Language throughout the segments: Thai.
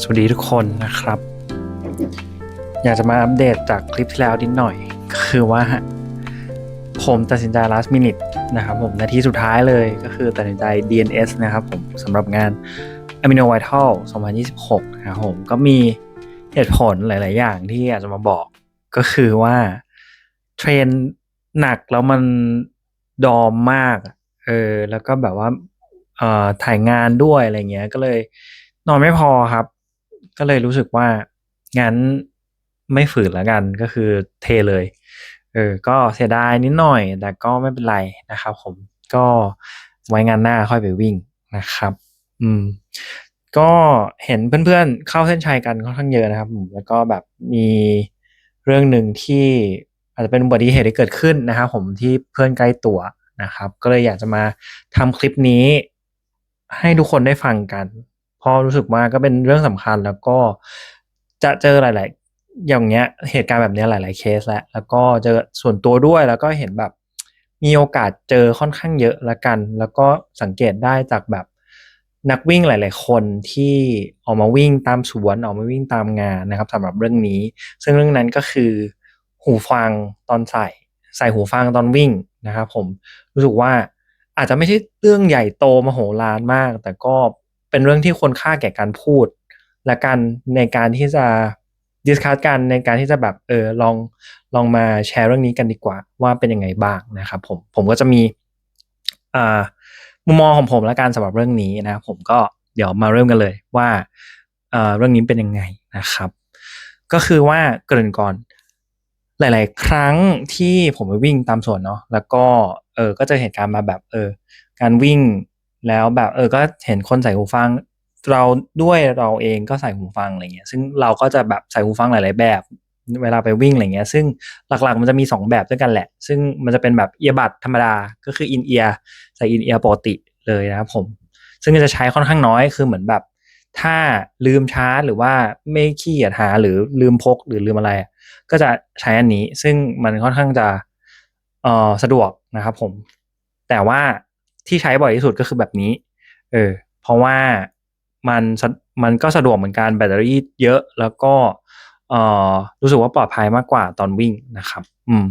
สวัสดีทุกคนนะครับ อยากจะมาอัปเดตจากคลิปที่แล้วนิดหน่อย คือว่า ผมตัดสินใจ last minute นะครับผมนาทีสุดท้ายเลยก็คือตัดสินใจ DNS นะครับผมสำหรับงาน Amino Vital 2026นะครับผมก็มีเหตุผลหลาย ๆ อย่างที่อยากจะมาบอกก็คือว่าเทรนหนักแล้วมันดอมมาก เออ แล้วก็แบบว่า เอ่อ ถ่ายงานด้วยอะไรเงี้ย ก็เลย นอนไม่พอครับ ก็เลยรู้สึกว่างั้นไม่ฝืนแล้วกันก็คือเทเลย เออ ก็เสียดายนิดหน่อย แต่ก็ไม่เป็นไรนะครับ ผมก็ไว้งานหน้าค่อยไปวิ่งนะครับ อืม ก็เห็นเพื่อนๆ เข้าเส้นชัยกันค่อนข้างเยอะนะครับผมแล้วก็แบบมีเรื่องหนึ่งที่อาจจะเป็นอุบัติเหตุที่เกิดขึ้นนะครับผมที่เพื่อนใกล้ตัวนะครับ ก็เลยอยากจะมาทำคลิปนี้ ให้ทุกคนได้ฟังกัน พราะรู้สึกว่าก็เป็นเรื่องสำคัญแล้วก็จะเจอหลาย ๆ อย่างเงี้ยเหตุการณ์แบบเนี้ยหลาย ๆ เคสแล้วแล้วก็เจอส่วนตัวด้วยแล้วก็เห็นแบบมีโอกาสเจอค่อนข้างเยอะละกัน แล้วก็สังเกตได้จากแบบนักวิ่งหลาย ๆ คนที่ออกมาวิ่งตามสวนออกมาวิ่งตามงานนะครับสำหรับเรื่องนี้ ซึ่งเรื่องนั้นก็คือ หูฟังตอนใส่ ใส่หูฟังตอนวิ่งนะครับผมรู้สึกว่าอาจจะไม่ใช่เรื่องใหญ่โตมโหฬารมาก แต่ก็ เป็นเรื่องที่ควรค่าแก่การพูด และการในการที่จะดิสคัสกันในการที่จะแบบเออลองลองมาแชร์เรื่องนี้กันดีกว่า ว่าเป็นยังไงบ้างนะครับผมผมก็จะมีอ่ามุมมองของผมและการสำหรับเรื่องนี้นะผมก็เดี๋ยวมาเริ่มกันเลยว่าเอ่อเรื่องนี้เป็นยังไงนะครับ ก็คือว่าเกริ่นก่อน หลาย ๆ ครั้งที่ผมไปวิ่งตามสวนเนาะแล้วก็เออก็เจะเหตุการณ์มาแบบเออการวิ่ง แล้วแบบเออก็เห็นคนใส่หูฟัง เราด้วยเราเองก็ใส่หูฟังอะไรเงี้ยซึ่งเราก็จะแบบใส่หูฟังหลาย ๆ แบบ เวลาไปวิ่งอะไรเงี้ยซึ่งหลักๆมันจะมี 2 แบบด้วยกันแหละ ซึ่งมันจะเป็นแบบเอียบัดธรรมดาก็คืออินเอียร์ใส่อินเอียร์ปกติเลยนะครับผม ซึ่งจะใช้ค่อนข้างน้อยคือเหมือนแบบ ถ้าลืมชาร์จหรือว่าไม่ขี้เกียจหาหรือลืมพกหรือลืมอะไร ก็จะใช้อันนี้ซึ่งมันค่อนข้างจะเออสะดวกนะครับผม แต่ว่า ที่ใช้บ่อยที่สุดก็คือแบบนี้ เออ เพราะว่ามันมันก็สะดวกเหมือนกันแบตเตอรี่เยอะแล้วก็เอ่อรู้สึกว่าปลอดภัยมากกว่าตอนวิ่งนะครับ อืม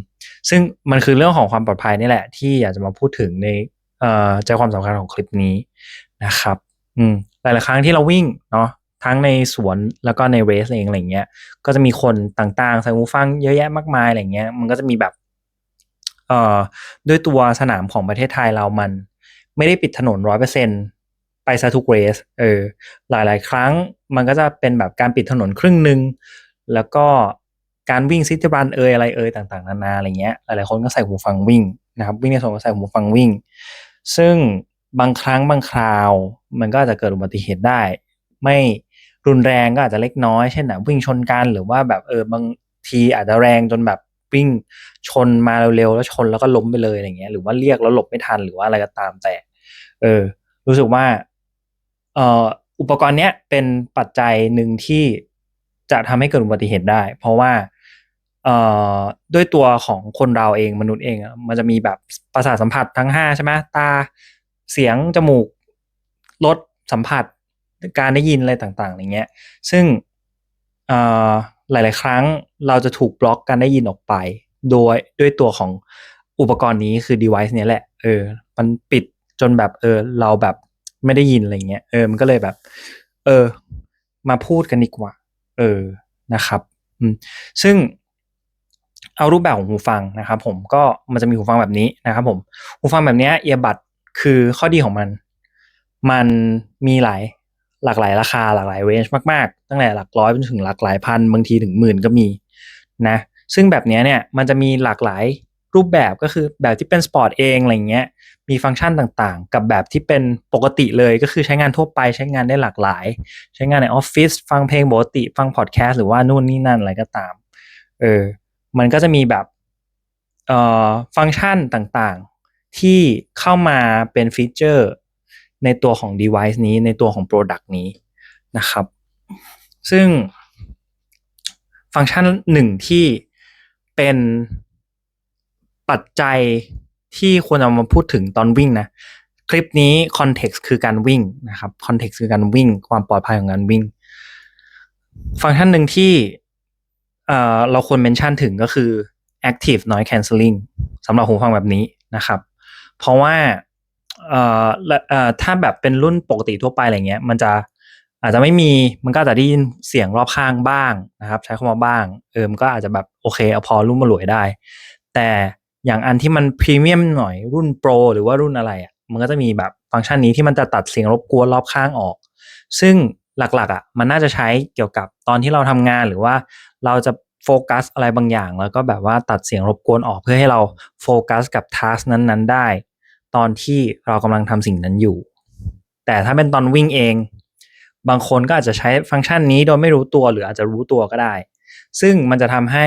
ซึ่งมันคือเรื่องของความปลอดภัยนี่แหละ ที่อยากจะมาพูดถึงในเอ่อใจความสำคัญของคลิปนี้นะครับ อืม หลาย ๆ ครั้งที่เราวิ่งเนาะทั้งในสวนแล้วก็ในเรสเองอะไรเงี้ย ก็จะมีคนต่างๆใส่หูฟังเยอะแยะมากมายอะไรเงี้ย มันก็จะมีแบบ เอ่อ ด้วยตัวสนามของประเทศไทยเรามัน ไม่ได้ปิดถนนร้อยเปอร์เซ็นไปซะทุกเรสเออหลาย ๆ ครั้งมันก็จะเป็นแบบการปิดถนนครึ่งหนึ่งแล้วก็การวิ่งซิตี้รันเอยอะไรเอยต่าง ๆ นานาอะไรเงี้ยหลายๆคนก็ใส่หูฟังวิ่งนะครับวิ่งในสวนก็ใส่หูฟังวิ่ง ซึ่งบางครั้งบางคราว มันก็อาจจะเกิดอุบัติเหตุได้ ไม่รุนแรงก็อาจจะเล็กน้อยเช่นแบบวิ่งชนกันหรือว่าแบบเออบางทีอาจจะแรงจนแบบ วิ่งชนมาเร็วๆแล้วชนแล้วก็ล้มไปเลยอะไรเงี้ยหรือว่าเรียกแล้วหลบไม่ทันหรือว่าอะไรก็ตามแต่ เออ รู้สึกว่าเอ่ออุปกรณ์เนี้ยเป็นปัจจัยหนึ่งที่จะทำให้เกิดอุบัติเหตุได้ เพราะว่าเอ่อด้วยตัวของคนเราเองมนุษย์เองมันจะมีแบบประสาทสัมผัสทั้งห้าใช่ไหมตาเสียงจมูกรสสัมผัสการได้ยินอะไรต่างๆอย่างเงี้ย ซึ่งเอ่อ หลาย ๆ ครั้งเราจะถูกบล็อกการได้ยินออกไป โดยด้วยตัวของอุปกรณ์นี้คือ device เนี้ยแหละเออมันปิดจนแบบเออเราแบบไม่ได้ยินอะไรเงี้ยเออมันก็เลยแบบ เออ มาพูดกันดีกว่า เออนะครับอืมซึ่งเอารูปแบบของหูฟังนะครับ ผมก็มันจะมีหูฟังแบบนี้นะครับ ผมหูฟังแบบเนี้ยเอียบัดคือข้อดีของมัน มันมีหลาย หลากหลายราคาหลากหลายเรนจ์มากๆ ตั้งแต่หลักร้อยไปถึงหลักหลายพันบางทีถึงหมื่นก็มีนะซึ่งแบบนี้เนี่ยมันจะมีหลากหลายรูปแบบก็คือแบบที่เป็นสปอร์ตเองอะไรเงี้ยมีฟังก์ชันต่างๆ กับแบบที่เป็นปกติเลยก็คือใช้งานทั่วไปใช้งานได้หลากหลาย ใช้งานในออฟฟิศฟังเพลงปกติ ฟังพอดแคสต์หรือว่านู่นนี่นั่นอะไรก็ตามเออมันก็จะมีแบบเอ่อฟังก์ชันต่างๆ ที่เข้ามาเป็นฟีเจอร์ ในตัวของ device นี้ในตัวของ product นี้นะครับ ซึ่งฟังก์ชันหนึ่งที่เป็นปัจจัยที่ควรเอามาพูดถึงตอนวิ่งนะคลิปนี้ context คือการวิ่งนะครับ context คือการวิ่ง ความปลอดภัยของการวิ่ง ฟังก์ชันหนึ่งที่เเราควรเมนชั่นถึงก็คือ active noise cancelling สำหรับหูฟังแบบนี้นะครับ เพราะว่า เอ่อเอ่อถ้าแบบเป็นรุ่นปกติทั่วไปอะไรเงี้ย มันจะอาจจะไม่มีมันก็จะได้ยินเสียงรอบข้างบ้างนะครับ ใช้คำว่าบ้าง เออมันก็อาจจะแบบโอเคเอาพอรุ่มมาหลวยได้ แต่อย่างอันที่มันพรีเมียมหน่อยรุ่นโปรหรือว่ารุ่นอะไรอะมันก็จะมีแบบฟังก์ชันนี้ที่มันจะตัดเสียงรบกวนรอบข้างออก ซึ่งหลักๆอะมันน่าจะใช้เกี่ยวกับตอนที่เราทำงานหรือว่าเราจะโฟกัสอะไรบางอย่าง แล้วก็แบบว่าตัดเสียงรบกวนออกเพื่อให้เราโฟกัสกับทัสนั้นๆ ได้ ตอนที่เรากำลังทำสิ่งนั้นอยู่ แต่ถ้าเป็นตอนวิ่งเอง บางคนก็อาจจะใช้ฟังก์ชันนี้โดยไม่รู้ตัวหรืออาจจะรู้ตัวก็ได้ ซึ่งมันจะทำให้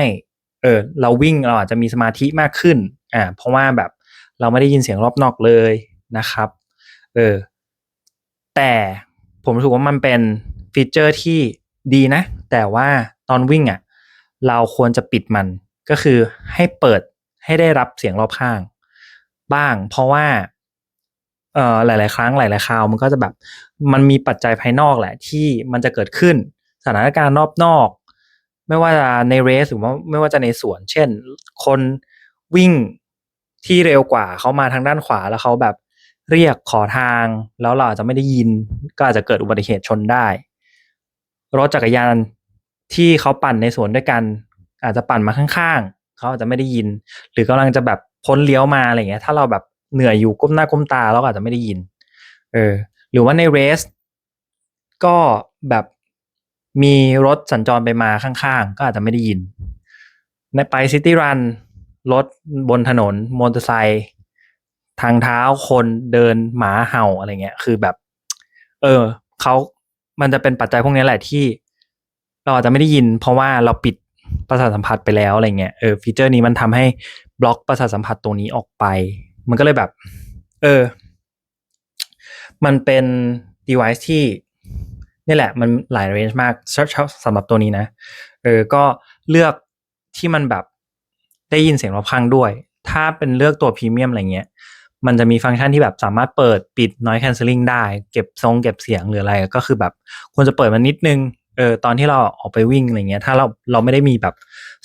เออเราวิ่งเราอาจจะมีสมาธิมากขึ้นอ่าเพราะว่าแบบเราไม่ได้ยินเสียงรอบนอกเลยนะครับเออแต่ผมรู้สึกว่ามันเป็นฟีเจอร์ที่ดีนะ แต่ว่าตอนวิ่งอะเราควรจะปิดมันก็คือให้เปิดให้ได้รับเสียงรอบข้าง บ้าง เพราะว่าเอ่อหลาย ๆ ครั้งหลาย ๆ คราวมันก็จะแบบ มันมีปัจจัยภายนอกแหละ ที่มันจะเกิดขึ้นสถานการณ์รอบนอก ไม่ว่าจะในเรสหรือว่าไม่ว่าจะในสวน เช่น คนวิ่งที่เร็วกว่าเขามาทางด้านขวาแล้วเขาแบบเรียกขอทาง แล้วเราอาจจะไม่ได้ยิน ก็อาจจะเกิดอุบัติเหตุชนได้ รถจักรยานที่เขาปั่นในสวนด้วยกัน อาจจะปั่นมาข้างๆเขาอาจจะไม่ได้ยิน หรือกำลังจะแบบ พ้นเลี้ยวมาอะไรเงี้ย ถ้าเราแบบเหนื่อยอยู่ก้มหน้าก้มตาเราก็อาจจะไม่ได้ยิน เออ หรือว่าในเรสก็แบบมีรถสัญจรไปมาข้างๆ ก็อาจจะไม่ได้ยิน ในไปซิตี้รันรถบนถนนมอเตอร์ไซค์ทางเท้าคนเดินหมาเห่าอะไรเงี้ย คือแบบ เออเขามันจะเป็นปัจจัยพวกนี้แหละที่ เราอาจจะไม่ได้ยิน เพราะว่าเราปิดประสาทสัมผัสไปแล้วอะไรเงี้ยเออฟีเจอร์นี้มันทำให้ บล็อกประสาทสัมผัสตรงนี้ออกไป มันก็เลยแบบ เออ มันเป็น device ที่นี่แหละ มันหลาย range มากสำหรับตัวนี้นะ เออ ก็เลือกที่มันแบบได้ยินเสียงรอบข้างด้วย ถ้าเป็นเลือกตัวพรีเมียมอะไรเงี้ย มันจะมีฟังก์ชันที่แบบสามารถเปิดปิด noise cancelling ได้ เก็บทรงเก็บเสียงหรืออะไร ก็คือแบบควรจะเปิดมันนิดนึง เออ ตอนที่เราออกไปวิ่งอะไรเงี้ย ถ้าเราเราไม่ได้มีแบบ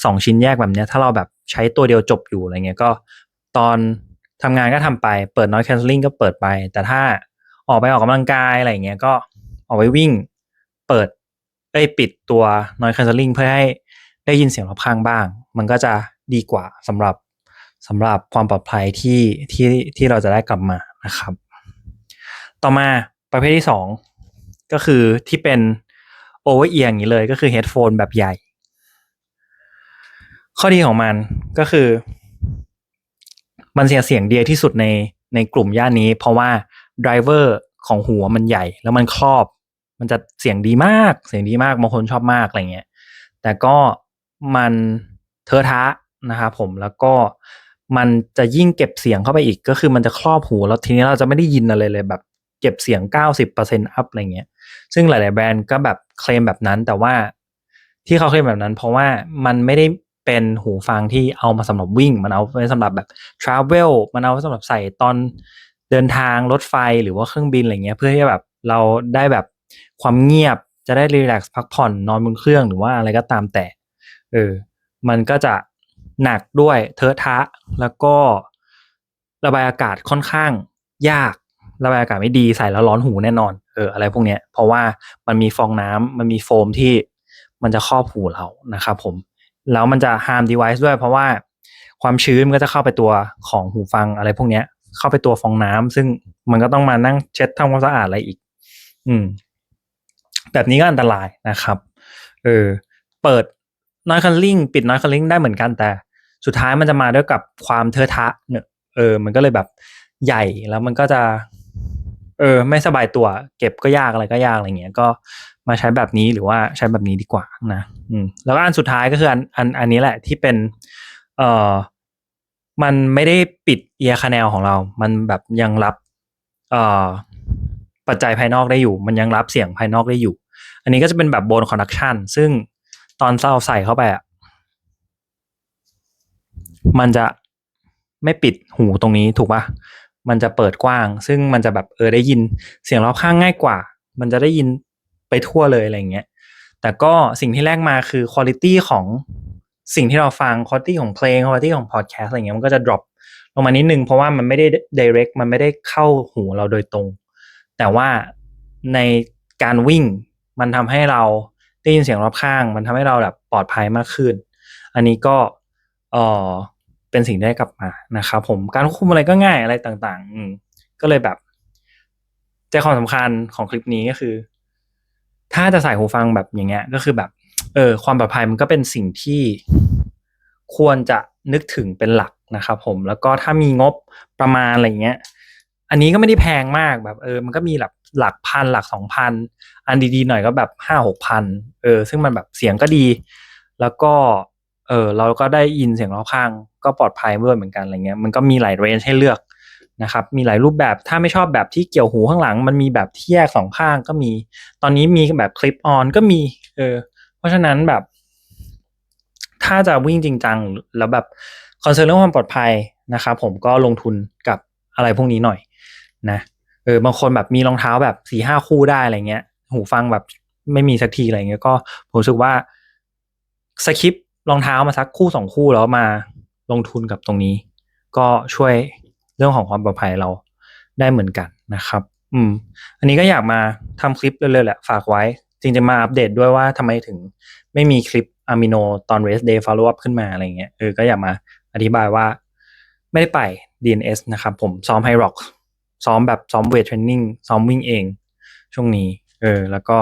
สองชิ้นแยกแบบเนี้ยถ้าเราแบบใช้ตัวเดียวจบอยู่อะไรเงี้ยก็ตอนทำงานก็ทำไปเปิด noise cancelling ก็เปิดไป แต่ถ้าออกไปออกกำลังกายอะไรเงี้ยก็ออกไปวิ่ง เปิดได้ปิดตัว noise cancelling เพื่อให้ได้ยินเสียงรอบข้างบ้าง มันก็จะดีกว่าสำหรับสำหรับความปลอดภัยที่ที่ที่เราจะได้กลับมานะครับ ต่อมาประเภทที่สองก็คือที่เป็นโอเวอร์เอียอย่างนี้เลยก็คือเฮดโฟนแบบใหญ่ ข้อดีของมันก็คือ มันเสียเสียงเดียที่สุดในในกลุ่มย่านนี้ เพราะว่าไดรเวอร์ของหัวมันใหญ่ แล้วมันครอบ มันจะเสียงดีมาก เสียงดีมากบางคนชอบมากอะไรเงี้ยแต่ก็มันเทอะทะนะครับผมแล้วก็มันจะยิ่งเก็บเสียงเข้าไปอีก ก็คือมันจะครอบหูแล้วทีนี้เราจะไม่ได้ยินอะไรเลยแบบ เก็บเสียง 90%อัพอะไรเงี้ย ซึ่งหลาย ๆ แบรนด์ก็แบบเคลมแบบนั้นแต่ว่าที่เขาเคลมแบบนั้น เพราะว่ามันไม่ได้ เป็นหูฟังที่เอามาสำหรับวิ่ง มันเอาไว้สำหรับแบบทราเวลมันเอาไว้สำหรับใส่ตอนเดินทางรถไฟหรือว่าเครื่องบินอะไรเงี้ยเพื่อที่แบบเราได้แบบความเงียบจะได้รีแลกซ์พักผ่อนนอนบนเครื่องหรือว่าอะไรก็ตามแต่เออมันก็จะหนักด้วยเทอะทะแล้วก็ระบายอากาศค่อนข้างยาก ระบายอากาศไม่ดีใส่แล้วร้อนหูแน่นอนเอออะไรพวกเนี้ยเพราะว่ามันมีฟองน้ำมันมีโฟมที่มันจะครอบหูเรานะครับผม แล้วมันจะ harm device ด้วย เพราะว่าความชื้นมันก็จะเข้าไปตัวของหูฟังอะไรพวกเนี้ย เข้าไปตัวฟองน้ำซึ่งมันก็ต้องมานั่งเช็ดทำความสะอาดอะไรอีก อืม แบบนี้ก็อันตรายนะครับ เออ เปิด noise cancelling ปิด noise cancelling ได้เหมือนกันแต่ สุดท้ายมันจะมาด้วยกับความเทอะทะเนี่ยเออ มันก็เลยแบบใหญ่แล้วมันก็จะ เออ ไม่สบายตัว เก็บก็ยากอะไรก็ยากอะไรเงี้ย ก็ มาใช้แบบนี้หรือว่าใช้แบบนี้ดีกว่านะอืมแล้วก็อันสุดท้ายก็คืออันอันอันนี้แหละที่เป็น เอ่อมันไม่ได้ปิดเอียร์คาแนลของเรา มันแบบยังรับเอ่อปัจจัยภายนอกได้อยู่ มันยังรับเสียงภายนอกได้อยู่ อันนี้ก็จะเป็นแบบโบนคอนดักชันซึ่งตอนเราใส่เข้าไปอะมันจะไม่ปิดหูตรงนี้ถูกปะมันจะเปิดกว้าง ซึ่งมันจะแบบเออได้ยินเสียงรอบข้างง่ายกว่า มันจะได้ยิน ไปทั่วเลยอะไรเงี้ยแต่ก็สิ่งที่แรกมาคือคุณ i t y ของสิ่งที่เราฟังคุณ i t y ของเพลงคุณ i t y ของพอดแคสต์อะไรเงี้ยมันก็จะ drop ลงมานิดนึงเพราะว่ามันไม่ได้ direct มันไม่ได้เข้าหูเราโดยตรง แต่ว่าในการวิ่งมันทำให้เราได้ยินเสียงรอบข้าง มันทำให้เราแบบปลอดภัยมากขึ้น อันนี้ก็เออเป็นสิ่งได้กลับมานะครับผมการควบคุมอะไรก็ง่ายอะไรต่างๆ อืมก็เลยแบบใจความสำคัญของคลิปนี้ก็คือ ถ้าจะใส่หูฟังแบบอย่างเงี้ย ก็คือแบบ เออ ความปลอดภัยมันก็เป็นสิ่งที่ควรจะนึกถึงเป็นหลักนะครับผม แล้วก็ถ้ามีงบประมาณอะไรเงี้ย อันนี้ก็ไม่ได้แพงมากแบบ เออ มันก็มีหลักหลักพันหลักสองพัน อันดีๆหน่อยก็แบบห้าหกพัน เออ ซึ่งมันแบบเสียงก็ดี แล้วก็ เออ เราก็ได้ยินเสียงรอบข้าง ก็ปลอดภัยด้วยเหมือนกันอะไรเงี้ย มันก็มีหลายเรนจ์ให้เลือก นะครับมีหลายรูปแบบถ้าไม่ชอบแบบที่เกี่ยวหูข้างหลัง มันมีแบบที่แยกสองข้างก็มี ตอนนี้มีแบบคลิปออนก็มีเออเพราะฉะนั้นแบบ ถ้าจะวิ่งจริงจังแล้วแบบคอนเซิร์นเรื่องความปลอดภัยนะครับผมก็ลงทุนกับอะไรพวกนี้หน่อยนะเออบางคนแบบมีรองเท้าแบบสี่ห้าคู่ได้อะไรเงี้ย หูฟังแบบไม่มีสักทีอะไรเงี้ยก็ผมรู้สึกว่าสคิปรองเท้ามาสักคู่สองคู่แล้วมาลงทุนกับตรงนี้ ก็ช่วย เรื่องของความปลอดภัยเราได้เหมือนกันนะครับ อืม อันนี้ก็อยากมาทำคลิปเรื่อยๆแหละฝากไว้ จริงๆมาอัปเดตด้วยว่าทำไมถึงไม่มีคลิปอะมิโนตอน race day follow up ขึ้นมาอะไรเงี้ยเออก็อยากมาอธิบายว่าไม่ได้ไป DNS นะครับ ผมซ้อมไฮร็อกซ้อมแบบซ้อมเวทเทรนนิ่งซ้อมวิ่งเอง ช่วงนี้ เออ แล้วก็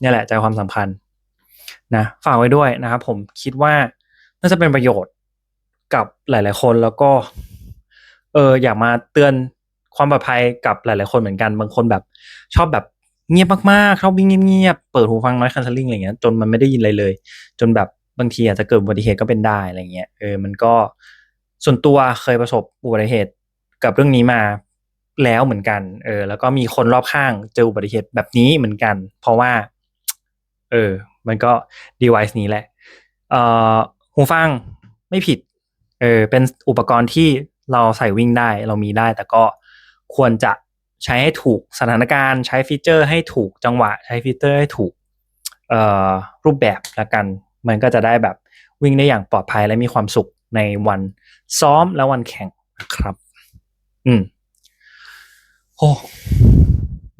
เนี่ยแหละใจความสำคัญนะฝากไว้ด้วยนะครับผมคิดว่าน่าจะเป็นประโยชน์กับหลาย ๆ คนแล้วก็ เอออยากมาเตือนความปลอดภัยกับหลาย ๆ คนเหมือนกันบางคนแบบชอบแบบเงียบมากๆชอบวิ่งเงียบๆเปิดหูฟังน้อยคันเซลลิงอะไรเงี้ยจนมันไม่ได้ยินอะไรเลย จนแบบบางทีอาจจะเกิดอุบัติเหตุก็เป็นได้อะไรเงี้ยเออมันก็ส่วนตัวเคยประสบอุบัติเหตุกับเรื่องนี้มาแล้วเหมือนกัน เออ แล้วก็มีคนรอบข้างเจออุบัติเหตุแบบนี้เหมือนกัน เพราะว่า เออ มันก็ device นี้แหละ เอ่อหูฟังไม่ผิด เออ เป็นอุปกรณ์ที่ เราใส่วิ่งได้เรามีได้ แต่ก็ควรจะใช้ให้ถูกสถานการณ์ใช้ฟีเจอร์ให้ถูกจังหวะ ใช้ฟีเจอร์ให้ถูกรูปแบบละกัน มันก็จะได้แบบวิ่งได้อย่างปลอดภัยและมีความสุขในวันซ้อมและวันแข่งนะครับ อืมโอ้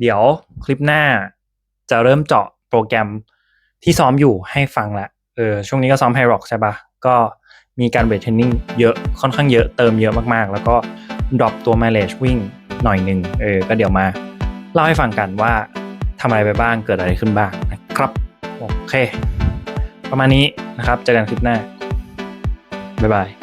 เดี๋ยวคลิปหน้าจะเริ่มเจาะโปรแกรมที่ซ้อมอยู่ให้ฟังละเออช่วงนี้ก็ซ้อมไฮร็อกใช่ปะก็ มีการเวทเทรนนิ่งเยอะค่อนข้างเยอะเติมเยอะมากๆ แล้วก็ดรอปตัว mileage วิ่งหน่อยหนึ่งเออก็เดี๋ยวมาเล่าให้ฟังกันว่าทำอะไรไปบ้างเกิดอะไรขึ้นบ้างนะครับโอเค ประมาณนี้นะครับเจอกันคลิปหน้าบ๊ายบาย